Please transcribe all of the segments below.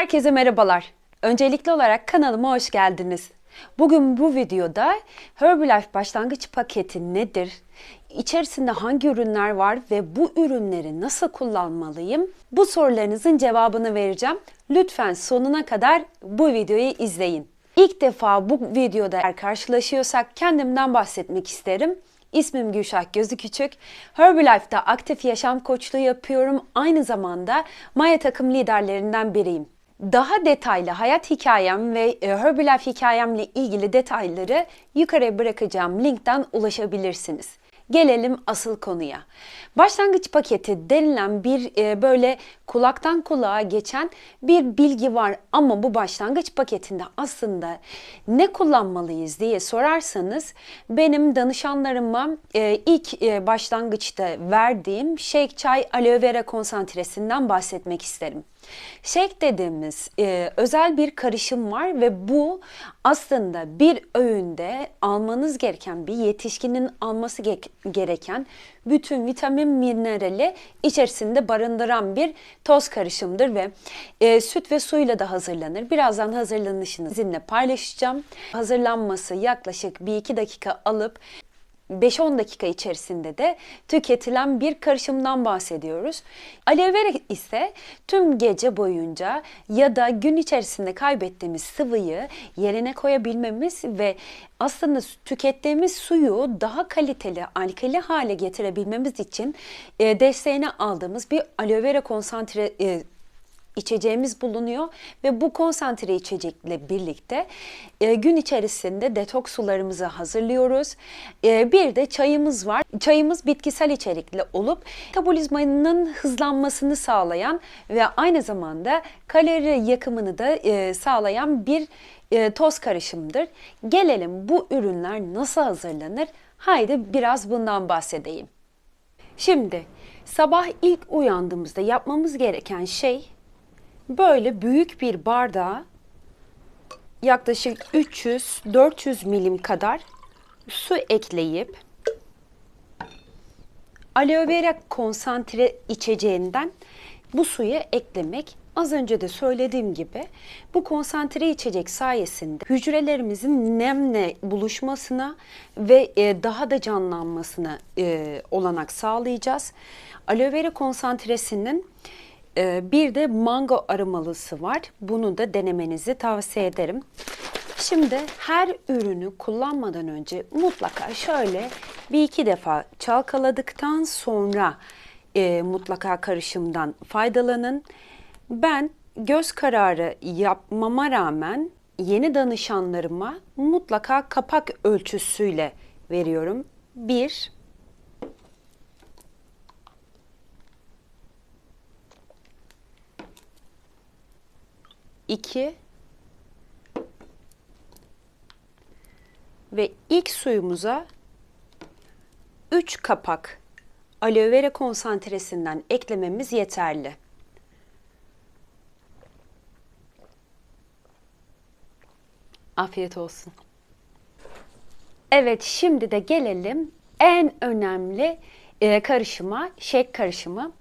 Herkese merhabalar. Öncelikli olarak kanalıma hoş geldiniz. Bugün bu videoda Herbalife başlangıç paketi nedir? İçerisinde hangi ürünler var ve bu ürünleri nasıl kullanmalıyım? Bu sorularınızın cevabını vereceğim. Lütfen sonuna kadar bu videoyu izleyin. İlk defa bu videoda eğer karşılaşıyorsak kendimden bahsetmek isterim. İsmim Gülşah Gözü Küçük. Herbalife'da aktif yaşam koçluğu yapıyorum. Aynı zamanda Maya takım liderlerinden biriyim. Daha detaylı hayat hikayem ve e, Herbalife hikayemle ilgili detayları yukarıya bırakacağım linkten ulaşabilirsiniz. Gelelim asıl konuya. Başlangıç paketi denilen bir e, böyle kulaktan kulağa geçen bir bilgi var ama bu başlangıç paketinde aslında ne kullanmalıyız diye sorarsanız benim danışanlarıma e, ilk e, başlangıçta verdiğim shake çay aloe vera konsantresinden bahsetmek isterim. Shake dediğimiz e, özel bir karışım var ve bu aslında bir öğünde almanız gereken bir yetişkinin alması ge- gereken bütün vitamin minerali içerisinde barındıran bir toz karışımdır ve e, süt ve suyla da hazırlanır. Birazdan hazırlanışını sizinle paylaşacağım. Hazırlanması yaklaşık bir iki dakika alıp 5-10 dakika içerisinde de tüketilen bir karışımdan bahsediyoruz. Aloe vera ise tüm gece boyunca ya da gün içerisinde kaybettiğimiz sıvıyı yerine koyabilmemiz ve aslında tükettiğimiz suyu daha kaliteli, alkali hale getirebilmemiz için e, desteğini aldığımız bir aloe vera konsantre e, içeceğimiz bulunuyor ve bu konsantre içecekle birlikte e, gün içerisinde detoks sularımızı hazırlıyoruz. E, bir de çayımız var. Çayımız bitkisel içerikli olup metabolizmanın hızlanmasını sağlayan ve aynı zamanda kalori yakımını da e, sağlayan bir toz karışımdır. Gelelim bu ürünler nasıl hazırlanır? Haydi biraz bundan bahsedeyim. Şimdi sabah ilk uyandığımızda yapmamız gereken şey böyle büyük bir bardağa yaklaşık 300-400 milim kadar su ekleyip aloe vera konsantre içeceğinden bu suyu eklemek az önce de söylediğim gibi bu konsantre içecek sayesinde hücrelerimizin nemle buluşmasına ve e, daha da canlanmasına e, olanak sağlayacağız. Aloe vera konsantresinin bir de mango aromalısı var. Bunu da denemenizi tavsiye ederim. Şimdi her ürünü kullanmadan önce mutlaka şöyle bir iki defa çalkaladıktan sonra e, mutlaka karışımdan faydalanın. Ben göz kararı yapmama rağmen yeni danışanlarıma mutlaka kapak ölçüsüyle veriyorum. Bir, 2 ve ilk suyumuza 3 kapak aloe vera konsantresinden eklememiz yeterli. Afiyet olsun. Evet şimdi de gelelim en önemli e, karışıma, shake karışımı.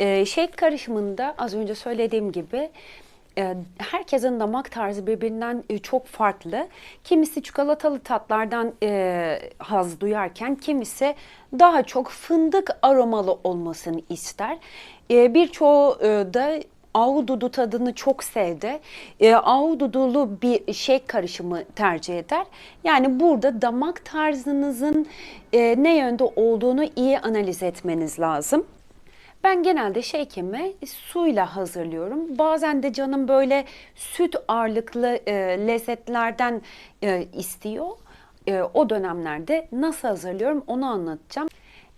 E, shake karışımında az önce söylediğim gibi herkesin damak tarzı birbirinden e, çok farklı. Kimisi çikolatalı tatlardan e, haz duyarken kimisi daha çok fındık aromalı olmasını ister. E, Birçoğu e, da ahududu tadını çok sevdi. E, ahududulu bir şey karışımı tercih eder. Yani burada damak tarzınızın e, ne yönde olduğunu iyi analiz etmeniz lazım. Ben genelde shake'imi suyla hazırlıyorum. Bazen de canım böyle süt ağırlıklı e, lezzetlerden e, istiyor. E, o dönemlerde nasıl hazırlıyorum onu anlatacağım.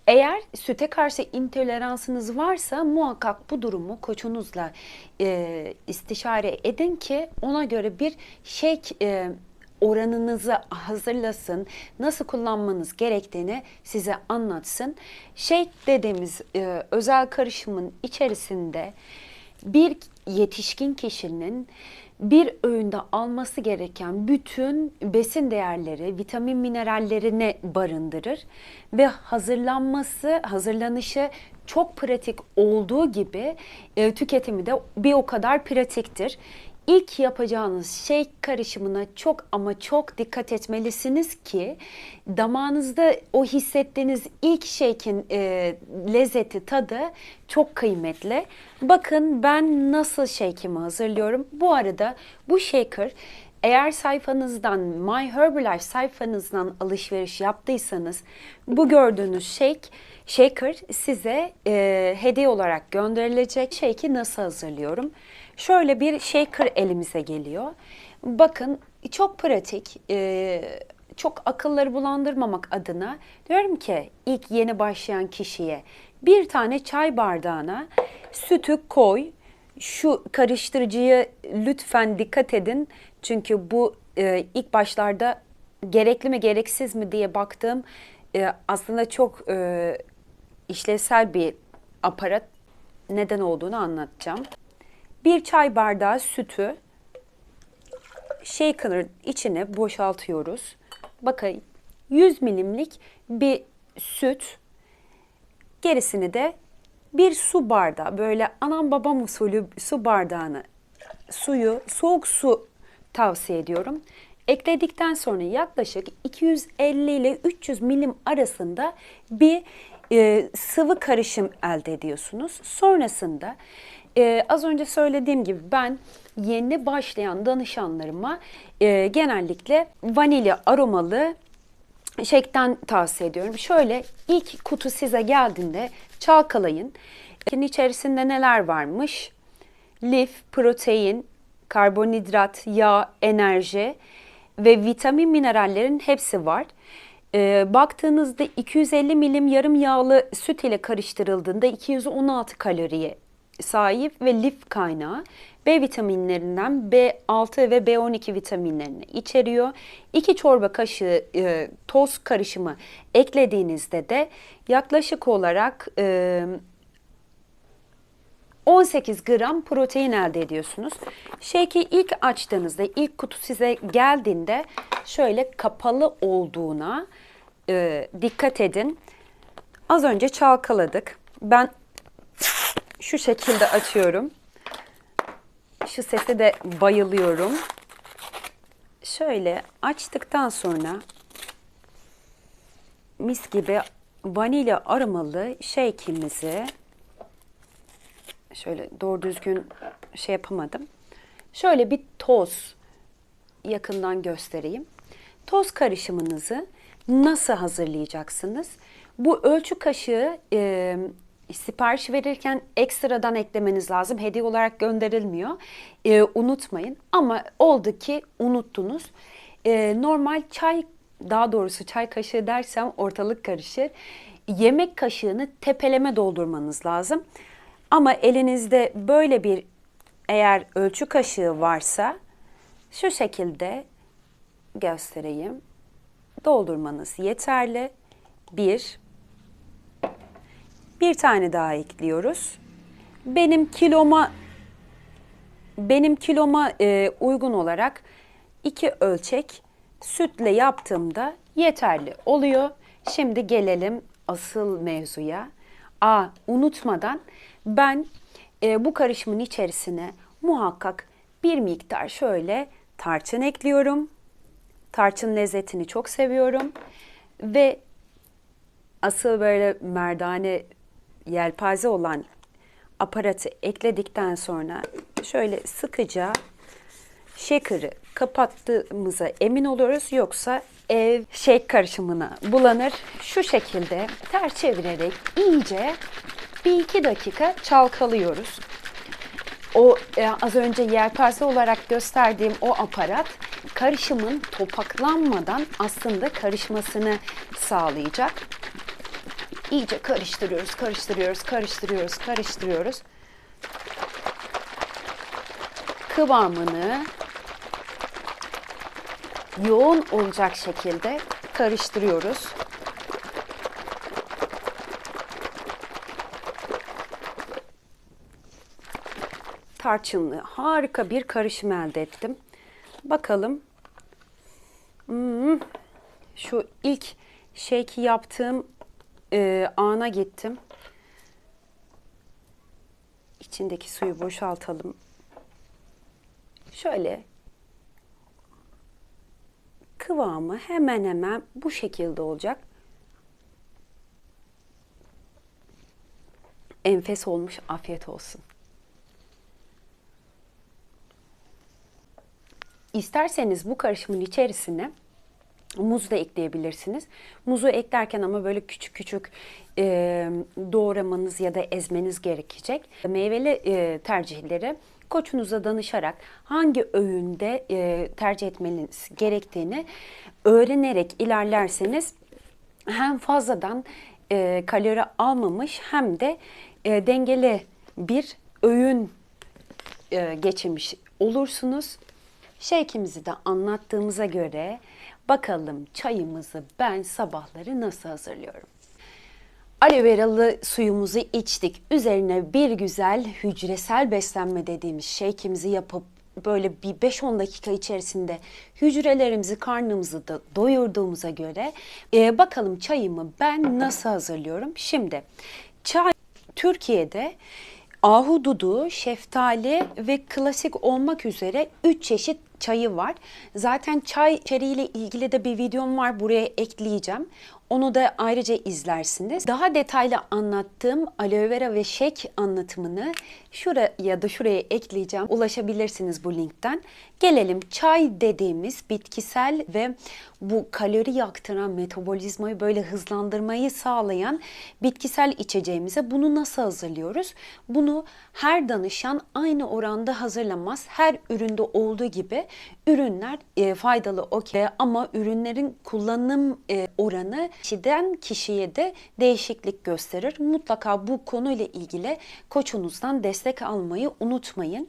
Eğer süte karşı intoleransınız varsa muhakkak bu durumu koçunuzla e, istişare edin ki ona göre bir shake e, oranınızı hazırlasın, nasıl kullanmanız gerektiğini size anlatsın. Shake dediğimiz e, özel karışımın içerisinde bir yetişkin kişinin bir öğünde alması gereken bütün besin değerleri, vitamin minerallerini barındırır ve hazırlanması, hazırlanışı çok pratik olduğu gibi e, tüketimi de bir o kadar pratiktir. İlk yapacağınız şey karışımına çok ama çok dikkat etmelisiniz ki damağınızda o hissettiğiniz ilk shake'in e, lezzeti, tadı çok kıymetli. Bakın ben nasıl shake'imi hazırlıyorum. Bu arada bu shaker eğer sayfanızdan My Herbalife sayfanızdan alışveriş yaptıysanız bu gördüğünüz shake shaker size e, hediye olarak gönderilecek. Shake'i nasıl hazırlıyorum? Şöyle bir shaker elimize geliyor. Bakın çok pratik. E, çok akılları bulandırmamak adına diyorum ki ilk yeni başlayan kişiye bir tane çay bardağına sütü koy. Şu karıştırıcıyı lütfen dikkat edin. Çünkü bu e, ilk başlarda gerekli mi gereksiz mi diye baktığım e, aslında çok e, işlevsel bir aparat neden olduğunu anlatacağım. Bir çay bardağı sütü shaker'ın içine boşaltıyoruz. Bakın 100 milimlik bir süt, gerisini de bir su bardağı böyle anam babam usulü su bardağını suyu soğuk su tavsiye ediyorum. Ekledikten sonra yaklaşık 250 ile 300 milim arasında bir e, sıvı karışım elde ediyorsunuz. Sonrasında e, az önce söylediğim gibi ben yeni başlayan danışanlarıma e, genellikle vanilya aromalı şekten tavsiye ediyorum. Şöyle ilk kutu size geldiğinde çalkalayın. İçinin içerisinde neler varmış? Lif, protein, karbonhidrat, yağ, enerji ve vitamin minerallerin hepsi var. Ee, baktığınızda 250 milim yarım yağlı süt ile karıştırıldığında 216 kaloriye sahip ve lif kaynağı. B vitaminlerinden B6 ve B12 vitaminlerini içeriyor. 2 çorba kaşığı e, toz karışımı eklediğinizde de yaklaşık olarak e, 18 gram protein elde ediyorsunuz. Shake'i ilk açtığınızda, ilk kutu size geldiğinde şöyle kapalı olduğuna e, dikkat edin. Az önce çalkaladık. Ben şu şekilde açıyorum. Şu sese de bayılıyorum. Şöyle açtıktan sonra mis gibi vanilya aromalı shake'imizi şöyle doğru düzgün şey yapamadım. Şöyle bir toz yakından göstereyim. Toz karışımınızı nasıl hazırlayacaksınız? Bu ölçü kaşığı e, sipariş verirken ekstradan eklemeniz lazım. Hediye olarak gönderilmiyor. E, unutmayın. Ama oldu ki unuttunuz. E, normal çay, daha doğrusu çay kaşığı dersem ortalık karışır. Yemek kaşığını tepeleme doldurmanız lazım. Ama elinizde böyle bir eğer ölçü kaşığı varsa şu şekilde göstereyim. Doldurmanız yeterli. Bir. Bir tane daha ekliyoruz. Benim kiloma benim kiloma e, uygun olarak iki ölçek sütle yaptığımda yeterli oluyor. Şimdi gelelim asıl mevzuya. A unutmadan ben e, bu karışımın içerisine muhakkak bir miktar şöyle tarçın ekliyorum. Tarçın lezzetini çok seviyorum. Ve asıl böyle merdane yelpaze olan aparatı ekledikten sonra şöyle sıkıca shaker'ı kapattığımıza emin oluyoruz. Yoksa ev shake karışımına bulanır. Şu şekilde ters çevirerek iyice bir iki dakika çalkalıyoruz. O e, az önce yelpaze olarak gösterdiğim o aparat karışımın topaklanmadan aslında karışmasını sağlayacak. İyice karıştırıyoruz, karıştırıyoruz, karıştırıyoruz, karıştırıyoruz. Kıvamını yoğun olacak şekilde karıştırıyoruz. tarçınlı harika bir karışım elde ettim. Bakalım. Hmm. Şu ilk shake'i yaptığım e, ana gittim. içindeki suyu boşaltalım. Şöyle kıvamı hemen hemen bu şekilde olacak. Enfes olmuş. Afiyet olsun. İsterseniz bu karışımın içerisine muz da ekleyebilirsiniz. Muzu eklerken ama böyle küçük küçük e, doğramanız ya da ezmeniz gerekecek. Meyveli e, tercihleri koçunuza danışarak hangi öğünde e, tercih etmeniz gerektiğini öğrenerek ilerlerseniz hem fazladan e, kalori almamış hem de e, dengeli bir öğün e, geçirmiş olursunuz. Şevkimizi de anlattığımıza göre bakalım çayımızı ben sabahları nasıl hazırlıyorum. Aloe veralı suyumuzu içtik. Üzerine bir güzel hücresel beslenme dediğimiz shake'imizi yapıp böyle bir 5-10 dakika içerisinde hücrelerimizi, karnımızı da doyurduğumuza göre e, bakalım çayımı ben nasıl hazırlıyorum. Şimdi çay Türkiye'de ahududu, şeftali ve klasik olmak üzere 3 çeşit çayı var. Zaten çay içeriğiyle ilgili de bir videom var. Buraya ekleyeceğim. Onu da ayrıca izlersiniz. Daha detaylı anlattığım aloe vera ve şek anlatımını şuraya ya da şuraya ekleyeceğim. Ulaşabilirsiniz bu linkten. Gelelim çay dediğimiz bitkisel ve bu kalori yaktıran metabolizmayı böyle hızlandırmayı sağlayan bitkisel içeceğimize bunu nasıl hazırlıyoruz? Bunu her danışan aynı oranda hazırlamaz. Her üründe olduğu gibi ürünler e, faydalı okey ama ürünlerin kullanım e, oranı kişiden kişiye de değişiklik gösterir. Mutlaka bu konuyla ilgili koçunuzdan destek almayı unutmayın.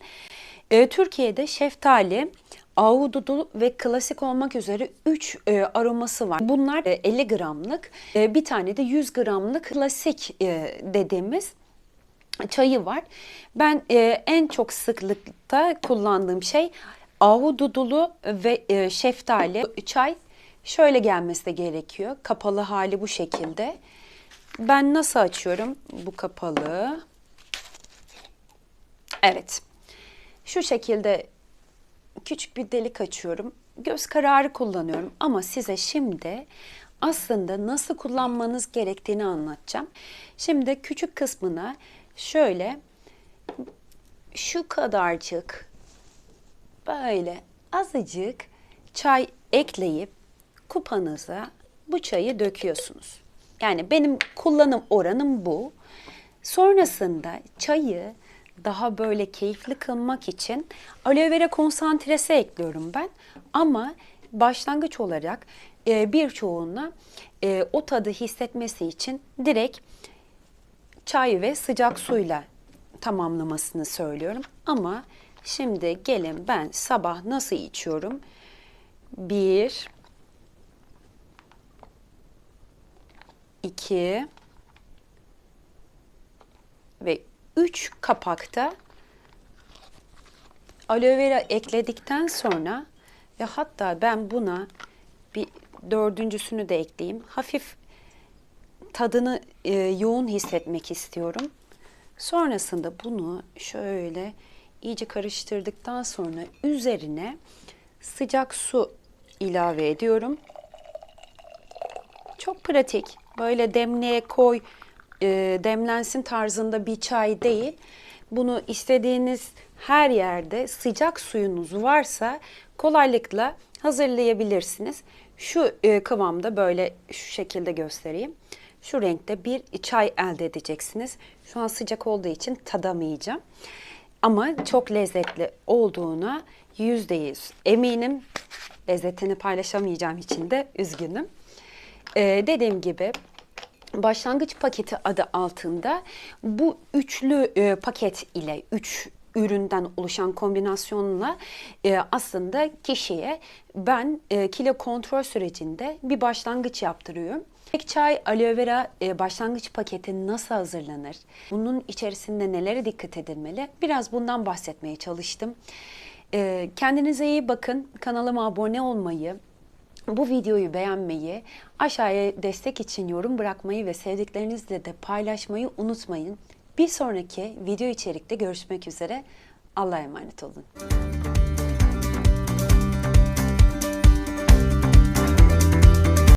E, Türkiye'de şeftali, ahududu ve klasik olmak üzere 3 e, aroması var. Bunlar e, 50 gramlık, e, bir tane de 100 gramlık klasik e, dediğimiz çayı var. Ben e, en çok sıklıkta kullandığım şey ahududulu ve e, şeftali çay şöyle gelmesi de gerekiyor. Kapalı hali bu şekilde. Ben nasıl açıyorum? Bu kapalı. Evet. Şu şekilde küçük bir delik açıyorum. Göz kararı kullanıyorum ama size şimdi aslında nasıl kullanmanız gerektiğini anlatacağım. Şimdi küçük kısmına şöyle şu kadarcık böyle azıcık çay ekleyip kupanıza bu çayı döküyorsunuz. Yani benim kullanım oranım bu. Sonrasında çayı daha böyle keyifli kılmak için aloe vera konsantresi ekliyorum ben. Ama başlangıç olarak e, birçoğuna e, o tadı hissetmesi için direkt çay ve sıcak suyla tamamlamasını söylüyorum. Ama şimdi gelin ben sabah nasıl içiyorum? Bir, iki ve üç kapakta aloe vera ekledikten sonra ve hatta ben buna bir dördüncüsünü de ekleyeyim. Hafif tadını e, yoğun hissetmek istiyorum. Sonrasında bunu şöyle iyice karıştırdıktan sonra üzerine sıcak su ilave ediyorum. Çok pratik. Böyle demliğe koy, e, demlensin tarzında bir çay değil. Bunu istediğiniz her yerde sıcak suyunuz varsa kolaylıkla hazırlayabilirsiniz. Şu e, kıvamda böyle şu şekilde göstereyim. Şu renkte bir çay elde edeceksiniz. Şu an sıcak olduğu için tadamayacağım. Ama çok lezzetli olduğuna yüzde yüz eminim. Lezzetini paylaşamayacağım için de üzgünüm. Ee, dediğim gibi başlangıç paketi adı altında bu üçlü e, paket ile üç üründen oluşan kombinasyonla e, aslında kişiye ben e, kilo kontrol sürecinde bir başlangıç yaptırıyorum. Tek çay aloe vera e, başlangıç paketi nasıl hazırlanır? Bunun içerisinde nelere dikkat edilmeli? Biraz bundan bahsetmeye çalıştım. E, kendinize iyi bakın. Kanalıma abone olmayı, bu videoyu beğenmeyi, aşağıya destek için yorum bırakmayı ve sevdiklerinizle de paylaşmayı unutmayın. Bir sonraki video içerikte görüşmek üzere. Allah'a emanet olun.